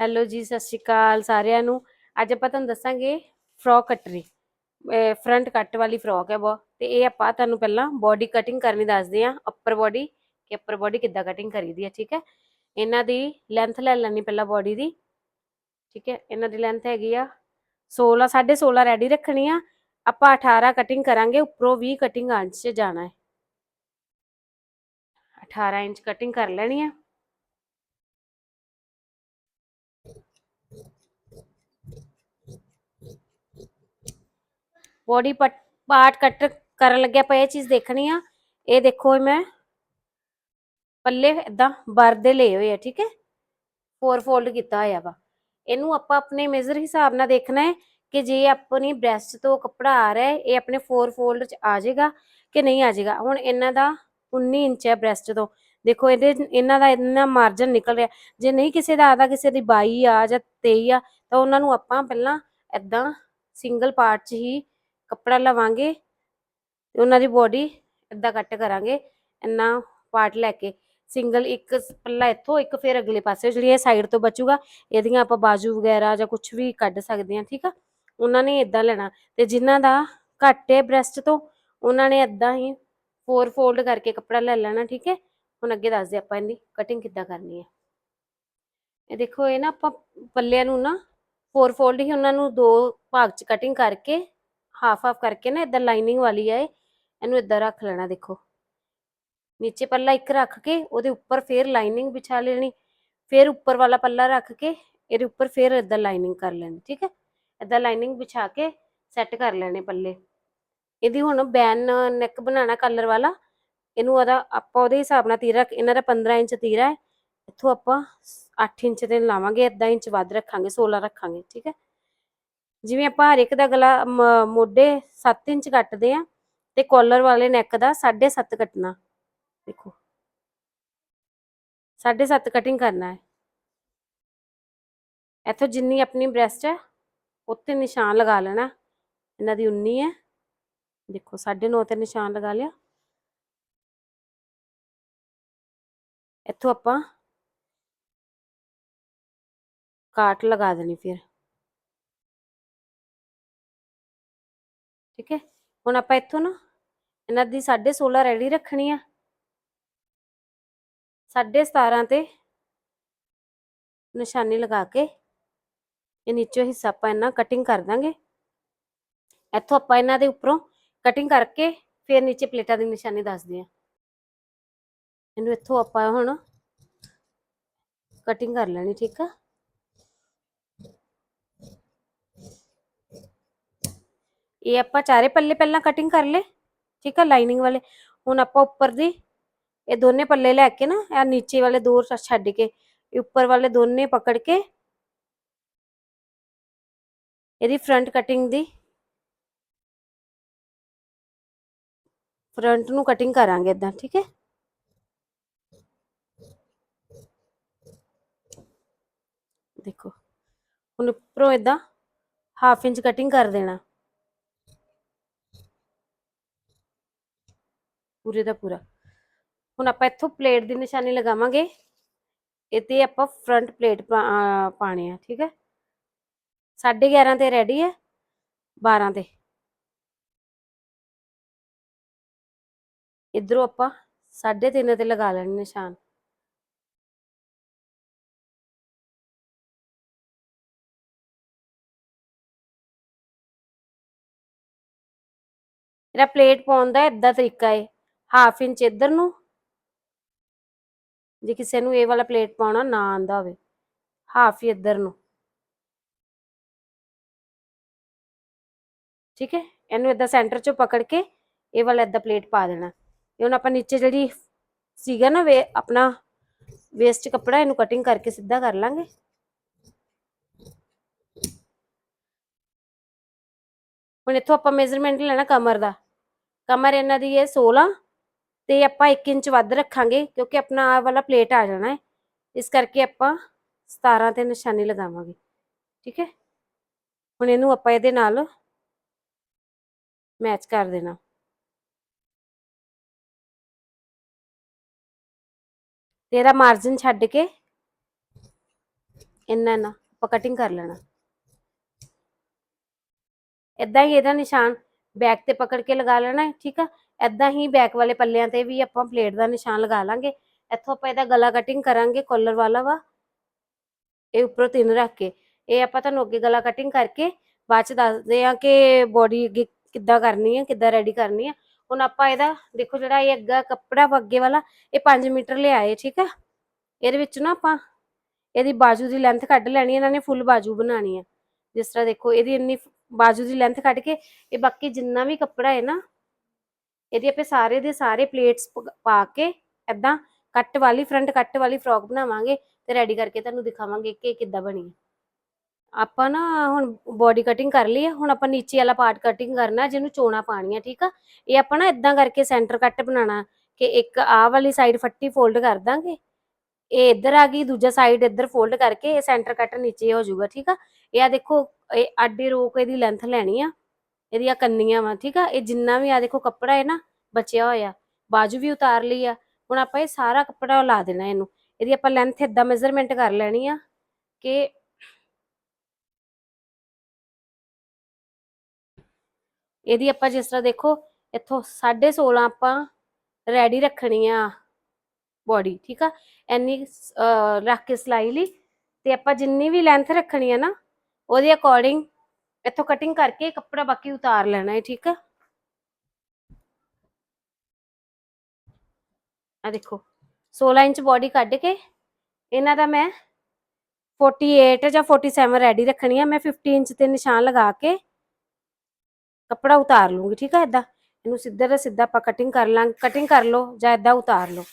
Hello ਜੀ, ਸਤਿ ਸ਼੍ਰੀ ਅਕਾਲ ਸਾਰਿਆਂ ਨੂੰ। ਅੱਜ ਆਪਾਂ ਤੁਹਾਨੂੰ ਦੱਸਾਂਗੇ ਫਰੋਕ ਕਟਰੀ ਫਰੰਟ ਕੱਟ ਵਾਲੀ ਫਰੋਕ ਹੈ ਬਹੁਤ। ਤੇ ਇਹ ਆਪਾਂ ਤੁਹਾਨੂੰ ਪਹਿਲਾਂ ਬੋਡੀ ਕਟਿੰਗ ਕਰਨੀ ਦੱਸਦੇ ਆ ਅੱਪਰ ਬੋਡੀ ਕਿ ਅੱਪਰ ਬੋਡੀ ਕਿੱਦਾਂ ਕਟਿੰਗ ਕਰੀਦੀ ਹੈ, ਠੀਕ ਹੈ? ਇਹਨਾਂ ਦੀ ਲੈਂਥ ਲੈ ਲੈਣੀ ਪਹਿਲਾਂ ਬੋਡੀ ਦੀ, ਠੀਕ ਹੈ? ਇਹਨਾਂ ਦੀ ਲੈਂਥ ਹੈਗੀ ਆ 16 16.5 ਰੈਡੀ ਰੱਖਣੀ ਆ। ਆਪਾਂ 18 ਕਟਿੰਗ ਕਰਾਂਗੇ, ਉੱਪਰੋਂ 20 ਕਟਿੰਗ ਆਂਚ 'ਚ ਜਾਣਾ ਹੈ। 18 ਇੰਚ ਕਟਿੰਗ ਕਰ ਲੈਣੀ ਆ। ਬੋਡੀ ਪਾਰਟ ਕੱਟ ਕਰਨ ਲੱਗਿਆ ਆਪਾਂ ਇਹ ਚੀਜ਼ ਦੇਖਣੀ ਆ। ਇਹ ਦੇਖੋ ਮੈਂ। ਪੱਲੇ ਇਦਾਂ ਬਰ ਦੇ ਲਏ ਹੋਏ ਆ, ਠੀਕ ਹੈ? ਫੋਰ ਫੋਲਡ ਕੀਤਾ ਹੋਇਆ ਵਾ। ਇਹਨੂੰ ਆਪਾਂ ਆਪਣੇ ਮੇਜ਼ਰ ਹਿਸਾਬ ਨਾਲ ਦੇਖਣਾ ਹੈ ਕਿ ਜੇ ਆਪਣੀ ਬ੍ਰੈਸਟ ਤੋਂ ਕੱਪੜਾ ਆ ਰਿਹਾ ਹੈ, ਇਹ ਆਪਣੇ ਫੋਰ ਫੋਲਡ ਚ ਆ ਜਾਏਗਾ ਕਿ ਨਹੀਂ ਆ ਜਾਏਗਾ। ਹੁਣ ਇਹਨਾਂ ਦਾ 19 ਇੰਚ ਹੈ ਬ੍ਰੈਸਟ ਤੋਂ। ਦੇਖੋ ਇਹਦੇ ਇਹਨਾਂ ਦਾ ਇੰਨਾ ਮਾਰਜਨ ਨਿਕਲ ਰਿਹਾ। ਜੇ ਨਹੀਂ ਕਿਸੇ ਦਾ ਆਦਾ, ਕਿਸੇ ਦੀ 22 ਆ ਜਾਂ 23 ਆ, ਤਾਂ ਉਹਨਾਂ ਨੂੰ ਆਪਾਂ ਪਹਿਲਾਂ ਇਦਾਂ ਸਿੰਗਲ ਪਾਰਟ 'ਚ ਹੀ ਕੱਪੜਾ ਲਵਾਂਗੇ ਤੇ ਉਹਨਾਂ ਦੀ ਬੋਡੀ ਇਦਾਂ ਕੱਟ ਕਰਾਂਗੇ, ਇੰਨਾ ਪਾਰਟ ਲੈ ਕੇ। ਸਿੰਗਲ ਇੱਕ ਪੱਲਾ ਇੱਥੋਂ, ਇੱਕ ਫਿਰ ਅਗਲੇ ਪਾਸੇ, ਜਿਹੜੀ ਇਹ ਸਾਈਡ ਤੋਂ ਬਚੂਗਾ, ਇਹਦੀਆਂ ਆਪਾਂ ਬਾਜੂ ਵਗੈਰਾ ਜਾਂ ਕੁਝ ਵੀ ਕੱਢ ਸਕਦੇ ਹਾਂ, ਠੀਕ ਆ? ਉਹਨਾਂ ਨੇ ਇਦਾਂ ਲੈਣਾ। ਤੇ ਜਿਨ੍ਹਾਂ ਦਾ ਘੱਟ ਹੈ ਬ੍ਰੈਸਟ ਤੋਂ, ਉਹਨਾਂ ਨੇ ਇਦਾਂ ਹੀ ਫੋਰ ਫੋਲਡ ਕਰਕੇ ਕੱਪੜਾ ਲੈ ਲੈਣਾ, ਠੀਕ ਹੈ? ਹੁਣ ਅੱਗੇ ਦੱਸਦੇ ਆਪਾਂ ਇਹਦੀ ਕਟਿੰਗ ਕਿੱਦਾਂ ਕਰਨੀ ਹੈ। ਇਹ ਦੇਖੋ, ਇਹ ਨਾ ਆਪਾਂ ਪੱਲਿਆਂ ਨੂੰ ਨਾ ਫੋਰ ਫੋਲਡ ਹੀ ਉਹਨਾਂ ਨੂੰ ਦੋ ਭਾਗ ਚ ਕਟਿੰਗ ਕਰਕੇ ਹਾਫ ਹਾਫ ਕਰਕੇ ਨਾ ਇਦਾਂ ਲਾਈਨਿੰਗ ਵਾਲੀ ਹੈ ਇਹਨੂੰ ਇਦਾਂ ਰੱਖ ਲੈਣਾ ਦੇਖੋ। ਨੀਚੇ ਪੱਲਾ ਇੱਕ ਰੱਖ ਕੇ ਉਹਦੇ ਉੱਪਰ ਫੇਰ ਲਾਈਨਿੰਗ ਵਿਛਾ ਲੈਣੀ, ਫੇਰ ਉੱਪਰ ਵਾਲਾ ਪੱਲਾ ਰੱਖ ਕੇ ਇਹਦੇ ਉੱਪਰ ਫੇਰ ਇਦਾਂ ਲਾਈਨਿੰਗ ਕਰ ਲੈਣੀ, ਠੀਕ ਹੈ? ਇਦਾਂ ਲਾਈਨਿੰਗ ਵਿਛਾ ਕੇ ਸੈੱਟ ਕਰ ਲੈਣੇ ਪੱਲੇ। ਇਹਦੀ ਹੁਣ ਬੈਨ ਨੈਕ ਬਣਾਉਣਾ ਕਲਰ ਵਾਲਾ, ਇਹਨੂੰ ਉਹਦਾ ਆਪਾਂ ਉਹਦੇ ਹਿਸਾਬ ਨਾਲ ਤੀਰਾ, ਇਹਨਾਂ ਦਾ 15 ਇੰਚ ਤੀਰਾ ਹੈ, ਇੱਥੋਂ ਆਪਾਂ 8 ਇੰਚ ਦੇ ਲਾਵਾਂਗੇ ਅੱਧਾ ਇੰਚ ਵੱਧ ਰੱਖਾਂਗੇ 16 ਰੱਖਾਂਗੇ, ਠੀਕ ਹੈ? ਜਿਵੇਂ ਆਪਾਂ ਹਰ ਇੱਕ ਦਾ ਗਲਾ ਮ- ਮੋਢੇ 7 ਇੰਚ ਕੱਟਦੇ ਆ ਤੇ ਕਾਲਰ ਵਾਲੇ ਨੈਕ ਦਾ 7.5 ਕੱਟਣਾ। ਦੇਖੋ। 7.5 ਕਟਿੰਗ ਕਰਨਾ ਹੈ। ਇੱਥੋਂ ਜਿੰਨੀ ਆਪਣੀ ਬ੍ਰੈਸਟ ਹੈ ਉੱਤੇ ਨਿਸ਼ਾਨ ਲਗਾ ਲੈਣਾ। ਇਹਨਾਂ ਦੀ 19 ਹੈ। ਦੇਖੋ 9.5 ਤੇ ਨਿਸ਼ਾਨ ਲਗਾ ਲਿਆ। ਇੱਥੋਂ ਆਪਾਂ ਕਾਟ ਲਗਾ ਦੇਣੀ ਫਿਰ। ਠੀਕ ਹੈ? ਹੁਣ ਆਪਾਂ ਇੱਥੋਂ ਨਾ ਇਹਨਾਂ ਦੀ 16.5 ਰੈਡੀ ਰੱਖਣੀ ਆ। 17.5 ਤੇ ਨਿਸ਼ਾਨੀ ਲਗਾ ਕੇ ਇਹ ਨੀਚੇ ਹਿੱਸਾ ਆਪਾਂ ਇਹਨਾਂ ਕਟਿੰਗ ਕਰ ਦਾਂਗੇ। ਇੱਥੋਂ ਆਪਾਂ ਇਹਨਾਂ ਦੇ ਉੱਪਰੋਂ ਕਟਿੰਗ ਕਰਕੇ ਫਿਰ ਨੀਚੇ ਪਲੇਟਾਂ ਦੀ ਨਿਸ਼ਾਨੀ ਦੱਸਦੇ ਆ। ਇਹਨੂੰ ਇੱਥੋਂ ਆਪਾਂ ਹੁਣ ਕਟਿੰਗ ਕਰ ਲੈਣੀ, ਠੀਕ ਆ? ਇਹ ਆਪਾਂ ਚਾਰੇ ਪੱਲੇ ਪਹਿਲਾਂ ਕਟਿੰਗ ਕਰ ਲੇ ਠੀਕ ਆ ਲਾਈਨਿੰਗ ਵਾਲੇ। ਹੁਣ ਆਪਾਂ ਉੱਪਰ ਦੀ ਇਹ ਦੋਨੇ ਪੱਲੇ ਲੈ ਕੇ ਨਾ, ਇਹ ਨੀਚੇ ਵਾਲੇ ਦੋ ਛੱਡ ਕੇ, ਇਹ ਉੱਪਰ ਵਾਲੇ ਦੋਨੇ ਪਕੜ ਕੇ ਇਹਦੀ ਫਰੰਟ ਕਟਿੰਗ ਦੀ ਫਰੰਟ ਨੂੰ ਕਟਿੰਗ ਕਰਾਂਗੇ ਇਦਾਂ ਠੀਕ ਹੈ? ਦੇਖੋ, ਹੁਣ ਉੱਪਰੋਂ ਇਦਾਂ ਹਾਫ ਇੰਚ ਕਟਿੰਗ ਕਰ ਦੇਣਾ। ਪੂਰੇ ਦਾ ਪੂਰਾ। ਹੁਣ ਆਪਾਂ ਇੱਥੋਂ ਪਲੇਟ ਦੀ ਨਿਸ਼ਾਨੀ ਲਗਾਵਾਂਗੇ। ਇਹ ਤੇ ਆਪਾਂ ਫਰੰਟ ਪਲੇਟ ਪਾਣੇ ਆ, ਠੀਕ ਹੈ 11:30 ਤੇ ਰੈਡੀ ਹੈ 12 ਤੇ। ਇਧਰੋਂ ਆਪਾਂ 3:30 ਤੇ ਲਗਾ ਲੈਣੇ ਨਿਸ਼ਾਨ। ਇਹਦਾ ਪਲੇਟ ਪਾਉਣ ਦਾ ਇਦਾਂ ਤਰੀਕਾ ਹੈ ਹਾਫ ਇੰਚ ਇੱਧਰ ਨੂੰ। ਜੇ ਕਿਸੇ ਨੂੰ ਇਹ ਵਾਲਾ ਪਲੇਟ ਪਾਉਣਾ ਨਾ ਆਂਦਾ ਹੋਵੇ, ਹਾਫ ਹੀ ਇੱਧਰ ਨੂੰ। ਠੀਕ ਹੈ? ਇਹਨੂੰ ਇਦਾਂ ਸੈਂਟਰ ਚੋਂ ਪਕੜ ਕੇ ਇਹ ਵਾਲਾ ਇਦਾਂ ਪਲੇਟ ਪਾ ਦੇਣਾ। ਇਹ ਹੁਣ ਆਪਾਂ ਨੀਚੇ ਜਿਹੜੀ ਸੀਗਾ ਨਾ, ਵੇ ਆਪਣਾ ਵੇਸਟ ਕੱਪੜਾ, ਇਹਨੂੰ ਕਟਿੰਗ ਕਰਕੇ ਸਿੱਧਾ ਕਰ ਲਾਂਗੇ। ਹੁਣ ਇੱਥੋਂ ਆਪਾਂ ਮੇਜ਼ਰਮੈਂਟ ਲੈਣਾ ਕਮਰ ਦਾ। ਕਮਰ ਇਹਨਾਂ ਦੀ ਹੈ 16 ਤੇ ਆਪਾਂ 1 ਇੰਚ ਵੱਧ ਰੱਖਾਂਗੇ ਕਿਉਂਕਿ ਆਪਣਾ ਆਹ ਵਾਲਾ ਪਲੇਟ ਆ ਜਾਣਾ ਹੈ। ਇਸ ਕਰਕੇ ਆਪਾਂ 17 ਤੇ ਨਿਸ਼ਾਨੀ ਲਗਾਵਾਂਗੇ, ਠੀਕ ਹੈ? ਹੁਣ ਇਹਨੂੰ ਆਪਾਂ ਇਹਦੇ ਨਾਲ ਮੈਚ ਕਰ ਦੇਣਾ। ਤੇਰਾ ਮਾਰਜਨ ਛੱਡ ਕੇ ਇੰਨਾ ਇੰਨਾ ਆਪਾਂ ਕਟਿੰਗ ਕਰ ਲੈਣਾ। ਇਦਾਂ ਹੀ ਇਹਦਾ ਨਿਸ਼ਾਨ ਬੈਕ ਤੇ ਪਕੜ ਕੇ ਲਗਾ ਲੈਣਾ ਹੈ, ਠੀਕ ਆ? ਇਦਾਂ ਹੀ ਬੈਕ ਵਾਲੇ ਪੱਲਿਆਂ ਤੇ ਵੀ ਆਪਾਂ ਪਲੇਟ ਦਾ ਨਿਸ਼ਾਨ ਲਗਾ ਲਾਂਗੇ। ਇੱਥੋਂ ਆਪਾਂ ਇਹਦਾ ਗਲਾ ਕਟਿੰਗ ਕਰਾਂਗੇ ਕੋਲਰ ਵਾਲਾ ਵਾ। ਇਹ ਉੱਪਰੋਂ ਤਿੰਨ ਰੱਖ ਕੇ। ਇਹ ਆਪਾਂ ਤੁਹਾਨੂੰ ਅੱਗੇ ਗਲਾ ਕਟਿੰਗ ਕਰਕੇ ਬਾਅਦ ਚ ਦੱਸਦੇ ਆ ਕਿ ਬੋਡੀ ਅੱਗੇ ਕਿੱਦਾਂ ਕਰਨੀ ਹੈ ਕਿੱਦਾਂ ਰੈਡੀ ਕਰਨੀ ਹੈ ਹੁਣ ਆਪਾਂ ਇਹਦਾ, ਦੇਖੋ ਜਿਹੜਾ ਇਹ ਅੱਗਾ ਕੱਪੜਾ ਅੱਗੇ ਵਾਲਾ, ਇਹ 5 ਮੀਟਰ ਲਿਆਏ, ਠੀਕ ਹੈ ਇਹਦੇ ਵਿੱਚ ਨਾ ਆਪਾਂ ਇਹਦੀ ਬਾਜੂ ਦੀ ਲੈਂਥ ਕੱਢ ਲੈਣੀ, ਇਹਨਾਂ ਨੇ ਫੁੱਲ ਬਾਜੂ ਬਣਾਣੀ ਹੈ ਜਿਸ ਤਰ੍ਹਾਂ ਦੇਖੋ, ਇਹਦੀ ਇੰਨੀ ਬਾਜੂ ਦੀ ਲੈਂਥ ਕੱਢ ਕੇ, ਇਹ ਬਾਕੀ ਜਿੰਨਾ ਵੀ ਕੱਪੜਾ ਹੈ ਨਾ ਇਹਦੇ ਆਪੇ ਸਾਰੇ ਦੇ ਸਾਰੇ ਪਲੇਟਸ ਪਾ ਕੇ ਐਦਾਂ ਕੱਟ ਵਾਲੀ ਫਰੰਟ ਕੱਟ ਵਾਲੀ ਫਰੋਕ ਬਣਾਵਾਂਗੇ ਤੇ ਰੈਡੀ ਕਰਕੇ ਤੁਹਾਨੂੰ ਦਿਖਾਵਾਂਗੇ ਕਿ ਕਿੱਦਾਂ ਬਣੀ ਆਪਾਂ ਨਾ ਹੁਣ ਬੋਡੀ ਕਟਿੰਗ ਕਰ ਲਈ ਹੈ, ਹੁਣ ਆਪਾਂ ਨੀਚੇ ਵਾਲਾ ਪਾਰਟ ਕਟਿੰਗ ਕਰਨਾ, ਜਿਹਨੂੰ ਚੋਣਾ ਪਾਣੀਆਂ ਠੀਕ ਆ? ਇਹ ਆਪਾਂ ਨਾ ਇਦਾਂ ਕਰਕੇ ਸੈਂਟਰ ਕੱਟ ਬਣਾਉਣਾ ਕਿ ਇੱਕ ਆਹ ਵਾਲੀ ਸਾਈਡ ਫੱਟੀ ਫੋਲਡ ਕਰ ਦਾਂਗੇ, ਇਹ ਇੱਧਰ ਆ ਗਈ, ਦੂਜਾ ਸਾਈਡ ਇੱਧਰ ਫੋਲਡ ਕਰਕੇ ਇਹ ਸੈਂਟਰ ਕੱਟ ਨੀਚੇ ਹੋ ਜਾਊਗਾ, ਠੀਕ ਆ? ਇਹ ਆ ਦੇਖੋ, ਇਹ ਆਡੇ ਰੋਕ ਇਹਦੀ ਲੈਂਥ ਲੈਣੀ ਆ। ਇਹਦੀਆਂ ਕੰਨੀਆਂ ਵਾ, ਠੀਕ ਆ? ਇਹ ਜਿੰਨਾ ਵੀ ਆ, ਦੇਖੋ ਕੱਪੜਾ ਹੈ ਨਾ ਬਚਿਆ ਹੋਇਆ, ਬਾਜੂ ਵੀ ਉਤਾਰ ਲਈ ਆ। ਹੁਣ ਆਪਾਂ ਇਹ ਸਾਰਾ ਕੱਪੜਾ ਲਾ ਦੇਣਾ ਇਹਨੂੰ। ਇਹਦੀ ਆਪਾਂ ਲੈਂਥ ਏਦਾਂ ਮੈਜ਼ਰਮੈਂਟ ਕਰ ਲੈਣੀ ਆ ਕਿ ਇਹਦੀ ਆਪਾਂ ਜਿਸ ਤਰ੍ਹਾਂ ਦੇਖੋ, ਇੱਥੋਂ 16.5 ਆਪਾਂ ਰੈਡੀ ਰੱਖਣੀ ਆ ਬੋਡੀ ਠੀਕ ਆ? ਐਨੀ ਰੱਖ ਕੇ ਸਿਲਾਈ ਲਈ ਤੇ ਆਪਾਂ ਜਿੰਨੀ ਵੀ ਲੈਂਥ ਰੱਖਣੀ ਆ ਨਾ, ਉਹਦੇ ਅਕੋਰਡਿੰਗ ਇੱਥੋਂ ਕਟਿੰਗ ਕਰਕੇ ਕੱਪੜਾ ਬਾਕੀ ਉਤਾਰ ਲੈਣਾ ਹੈ, ਠੀਕ ਆ? ਆ ਦੇਖੋ 16 ਇੰਚ ਬੋਡੀ ਕੱਢ ਕੇ ਇਹਨਾਂ ਦਾ ਮੈਂ 48 ਜਾਂ 47 ਰੈਡੀ ਰੱਖਣੀ ਆ, ਮੈਂ 50 ਇੰਚ ਤੇ ਨਿਸ਼ਾਨ ਲਗਾ ਕੇ ਕੱਪੜਾ ਉਤਾਰ ਲੂੰਗੀ, ਠੀਕ ਆ? ਏਦਾਂ ਇਹਨੂੰ ਸਿੱਧਾ ਦਾ ਸਿੱਧਾ ਆਪਾਂ ਕਟਿੰਗ ਕਰ ਲਾਂਗੇ ਕਟਿੰਗ ਕਰ ਲਓ ਜਾਂ ਏਦਾਂ ਉਤਾਰ ਲਓ।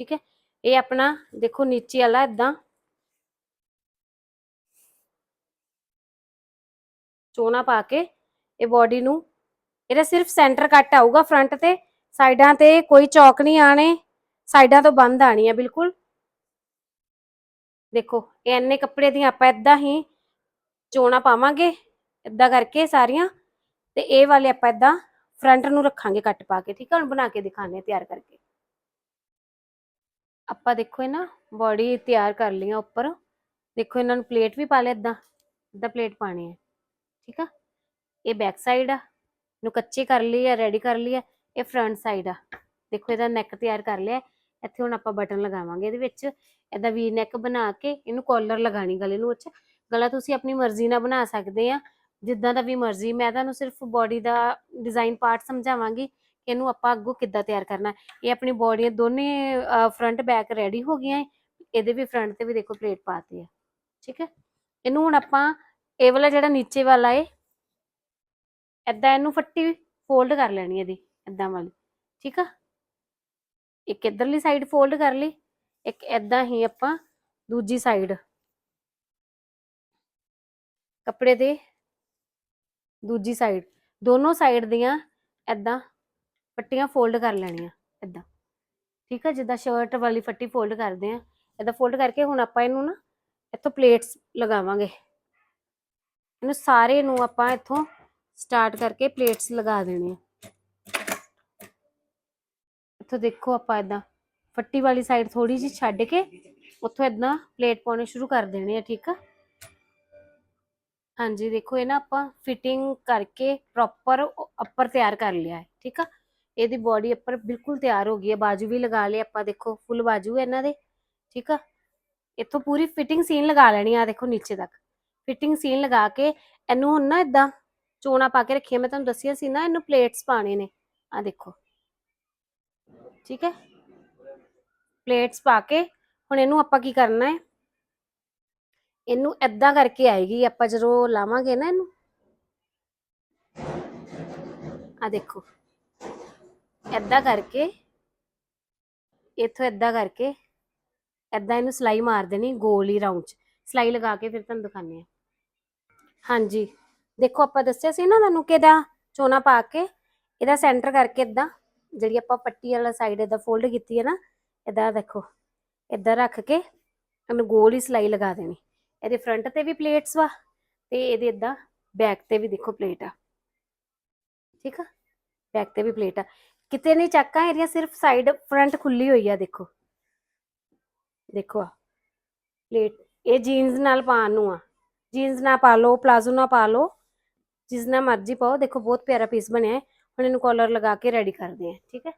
ਠੀਕ ਹੈ? ਇਹ ਆਪਣਾ ਦੇਖੋ ਨੀਚੇ ਵਾਲਾ ਏਦਾਂ। ਚੋਣਾ ਪਾ ਕੇ ਇਹ ਬਾਡੀ ਨੂੰ, ਇਹਦਾ ਸਿਰਫ ਸੈਂਟਰ ਕੱਟ ਆਊਗਾ ਫਰੰਟ ਤੇ, ਸਾਈਡਾਂ ਤੇ ਕੋਈ ਚੌਕ ਨਹੀਂ ਆਣੇ ਸਾਈਡਾਂ ਤੋਂ ਬੰਦ ਆਣੀ ਹੈ ਬਿਲਕੁਲ। ਦੇਖੋ, ਇਹ ਇੰਨੇ ਕੱਪੜੇ ਦੀਆਂ ਆਪਾਂ ਇਦਾਂ ਹੀ ਚੋਣਾ ਪਾਵਾਂਗੇ ਇਦਾਂ ਕਰਕੇ ਸਾਰੀਆਂ, ਤੇ ਇਹ ਵਾਲੇ ਆਪਾਂ ਇਦਾਂ ਫਰੰਟ ਨੂੰ ਰੱਖਾਂਗੇ ਕੱਟ ਪਾ ਕੇ, ਠੀਕ ਹੈ? ਹੁਣ ਬਣਾ ਕੇ ਦਿਖਾਣੇ ਤਿਆਰ ਕਰਕੇ। ਆਪਾਂ ਦੇਖੋ ਇਹ ਨਾ ਬੋਡੀ ਤਿਆਰ ਕਰ ਲਈਆਂ ਉੱਪਰ। ਦੇਖੋ ਇਹਨਾਂ ਨੂੰ ਪਲੇਟ ਵੀ ਪਾ ਲਿਆ ਇਦਾਂ ਇਦਾਂ ਪਲੇਟ ਪਾਣੀ ਹੈ, ਠੀਕ ਆ? ਇਹ ਬੈਕ ਸਾਈਡ ਆ ਨੂੰ ਕੱਚੇ ਕਰ ਲਈ ਆ ਰੈਡੀ ਕਰ ਲਈ ਆ, ਇਹ ਫਰੰਟ ਸਾਈਡ ਆ। ਦੇਖੋ ਇਹਦਾ ਨੈਕ ਤਿਆਰ ਕਰ ਲਿਆ, ਇੱਥੇ ਹੁਣ ਆਪਾਂ ਬਟਨ ਲਗਾਵਾਂਗੇ ਇਹਦੇ ਵਿੱਚ। ਇਹਦਾ ਵੀ ਨੈਕ ਬਣਾ ਕੇ ਇਹਨੂੰ ਕਾਲਰ ਲਗਾਣੀ ਗਲੇ ਨੂੰ ਅੱਛਾ ਗਲਾ ਤੁਸੀਂ ਆਪਣੀ ਮਰਜ਼ੀ ਨਾਲ ਬਣਾ ਸਕਦੇ ਆ। ਜਿੱਦਾਂ ਦਾ ਵੀ ਮਰਜ਼ੀ, ਮੈਂ ਤੁਹਾਨੂੰ ਸਿਰਫ ਬੋਡੀ ਦਾ ਡਿਜ਼ਾਈਨ ਪਾਰਟ ਸਮਝਾਵਾਂਗੀ। ਇਹਨੂੰ ਆਪਾਂ ਅੱਗੋਂ ਕਿੱਦਾਂ ਤਿਆਰ ਕਰਨਾ ਇਹ ਆਪਣੀ ਬਾਡੀ ਦੋਨੇ ਫਰੰਟ ਬੈਕ ਰੈਡੀ ਹੋ ਗਈਆਂ ਹੈ। ਇਹਦੇ ਵੀ ਫਰੰਟ ਤੇ ਵੀ ਦੇਖੋ ਪਲੇਟ ਪਾਤੀ ਹੈ ਠੀਕ ਹੈ? ਇਹਨੂੰ ਹੁਣ ਆਪਾਂ ਇਹ ਵਾਲਾ ਜਿਹੜਾ ਨੀਚੇ ਵਾਲਾ ਏ, ਏਦਾਂ ਇਹਨੂੰ ਫੱਟੀ ਫੋਲਡ ਕਰ ਲੈਣੀ ਇਹਦੀ, ਏਦਾਂ ਵਾਲੀ। ਠੀਕ ਆ? ਇੱਕ ਇਧਰਲੀ ਸਾਈਡ ਫੋਲਡ ਕਰ ਲਈ, ਇੱਕ ਏਦਾਂ ਹੀ ਆਪਾਂ ਦੂਜੀ ਸਾਈਡ ਕੱਪੜੇ ਦੇ ਦੂਜੀ ਸਾਈਡ ਦੋਨੋਂ ਸਾਈਡ ਦੀਆਂ ਏਦਾਂ ਪੱਟੀਆਂ ਫੋਲਡ ਕਰ ਲੈਣੀਆਂ ਏਦਾਂ। ਠੀਕ ਆ, ਜਿੱਦਾਂ ਸ਼ਰਟ ਵਾਲੀ ਫੱਟੀ ਫੋਲਡ ਕਰਦੇ ਆ, ਏਦਾਂ ਫੋਲਡ ਕਰਕੇ ਹੁਣ ਆਪਾਂ ਇਹਨੂੰ ਨਾ ਇੱਥੋਂ ਪਲੇਟਸ ਲਗਾਵਾਂਗੇ। ਇਹਨੂੰ ਸਾਰੇ ਨੂੰ ਆਪਾਂ ਇੱਥੋਂ ਸਟਾਰਟ ਕਰਕੇ ਪਲੇਟਸ ਲਗਾ ਦੇਣੇ ਇੱਥੋਂ ਦੇਖੋ ਆਪਾਂ ਇਦਾਂ ਫੱਟੀ ਵਾਲੀ ਸਾਈਡ ਥੋੜੀ ਜਿਹੀ ਛੱਡ ਕੇ ਉੱਥੋਂ ਇਦਾਂ ਪਲੇਟ ਪਾਉਣੇ ਸ਼ੁਰੂ ਕਰ ਦੇਣੇ ਆ, ਠੀਕ ਆ? ਹਾਂਜੀ, ਦੇਖੋ ਇਹ ਨਾ ਆਪਾਂ ਫਿਟਿੰਗ ਕਰਕੇ ਪ੍ਰੋਪਰ ਉੱਪਰ ਤਿਆਰ ਕਰ ਲਿਆ ਹੈ, ਠੀਕ ਆ? ਇਹਦੀ ਬਾਡੀ ਉੱਪਰ ਬਿਲਕੁਲ ਤਿਆਰ ਹੋ ਗਈ ਹੈ, ਬਾਜੂ ਵੀ ਲਗਾ ਲਏ ਆਪਾਂ, ਦੇਖੋ ਫੁੱਲ ਬਾਜੂ ਹੈ ਇਹਨਾਂ ਦੇ, ਠੀਕ ਆ? ਇੱਥੋਂ ਪੂਰੀ ਫਿਟਿੰਗ ਸੀਨ ਲਗਾ ਲੈਣੀ ਆ ਦੇਖੋ ਨੀਚੇ ਤੱਕ। ਫਿਟਿੰਗ ਸੀਨ ਲਗਾ ਕੇ ਇਹਨੂੰ ਹੁਣ ਨਾ ਇਦਾਂ ਚੋਣਾ ਪਾ ਕੇ ਰੱਖਿਆ, ਮੈਂ ਤੁਹਾਨੂੰ ਦੱਸਿਆ ਸੀ ਨਾ, ਇਹਨੂੰ ਪਲੇਟਸ ਪਾਣੇ ਨੇ ਆ ਦੇਖੋ। ਠੀਕ ਹੈ? ਪਲੇਟਸ ਪਾ ਕੇ ਹੁਣ ਇਹਨੂੰ ਆਪਾਂ ਕੀ ਕਰਨਾ ਹੈ? ਇਹਨੂੰ ਏਦਾਂ ਕਰਕੇ ਆਏਗੀ, ਆਪਾਂ ਜਦੋਂ ਲਾਵਾਂਗੇ ਨਾ ਇਹਨੂੰ। ਆ ਦੇਖੋ। ਏਦਾਂ ਕਰਕੇ, ਇੱਥੋਂ ਏਦਾਂ ਕਰਕੇ, ਏਦਾਂ ਇਹਨੂੰ ਸਲਾਈ ਮਾਰ ਦੇਣੀ ਗੋਲ ਹੀ ਰਾਉਂਡ ਚ। ਸਲਾਈ ਲਗਾ ਕੇ ਫਿਰ ਤੁਹਾਨੂੰ ਦਿਖਾਉਂਦੇ ਆ ਹਾਂਜੀ। ਦੇਖੋ ਆਪਾਂ ਦੱਸਿਆ ਸੀ ਨਾ ਤੁਹਾਨੂੰ ਕਿ ਇਹਦਾ ਚੋਨਾ ਪਾ ਕੇ, ਇਹਦਾ ਸੈਂਟਰ ਕਰਕੇ ਇਦਾਂ ਜਿਹੜੀ ਆਪਾਂ ਪੱਟੀ ਵਾਲਾ ਸਾਈਡ ਇਹਦਾ ਫੋਲਡ ਕੀਤੀ ਹੈ ਨਾ ਇਦਾਂ ਦੇਖੋ ਇਦਾਂ ਰੱਖ ਕੇ ਇਹਨੂੰ ਗੋਲ ਹੀ ਸਲਾਈ ਲਗਾ ਦੇਣੀ। ਇਹਦੇ ਫਰੰਟ ਤੇ ਵੀ ਪਲੇਟਸ ਵਾ ਤੇ ਇਹਦੇ ਇਦਾਂ ਬੈਕ ਤੇ ਵੀ ਦੇਖੋ ਪਲੇਟ ਆ। ਠੀਕ ਆ? ਬੈਕ ਤੇ ਵੀ ਪਲੇਟ ਆ। ਕਿਤੇ ਨਹੀਂ ਚੱਕਾਂ ਇਹਦੀਆਂ ਸਿਰਫ ਸਾਈਡ ਫਰੰਟ ਖੁੱਲੀ ਹੋਈ ਆ, ਦੇਖੋ। ਦੇਖੋ ਆ। ਪਲੇਟ ਇਹ ਜੀਨਸ ਨਾਲ ਪਾਉਣ ਨੂੰ ਆ। ਜੀਨਸ ਨਾਲ ਪਾ ਲਓ ਪਲਾਜ਼ੋ ਨਾ ਪਾ ਲਓ। ਜਿਸ ਨਾਲ ਮਰਜ਼ੀ ਪਾਓ। ਦੇਖੋ, ਬਹੁਤ ਪਿਆਰਾ ਪੀਸ ਬਣਿਆ ਹੈ। ਹੁਣ ਇਹਨੂੰ ਕਾਲਰ ਲਗਾ ਕੇ ਰੈਡੀ ਕਰਦੇ ਆ ਠੀਕ ਹੈ?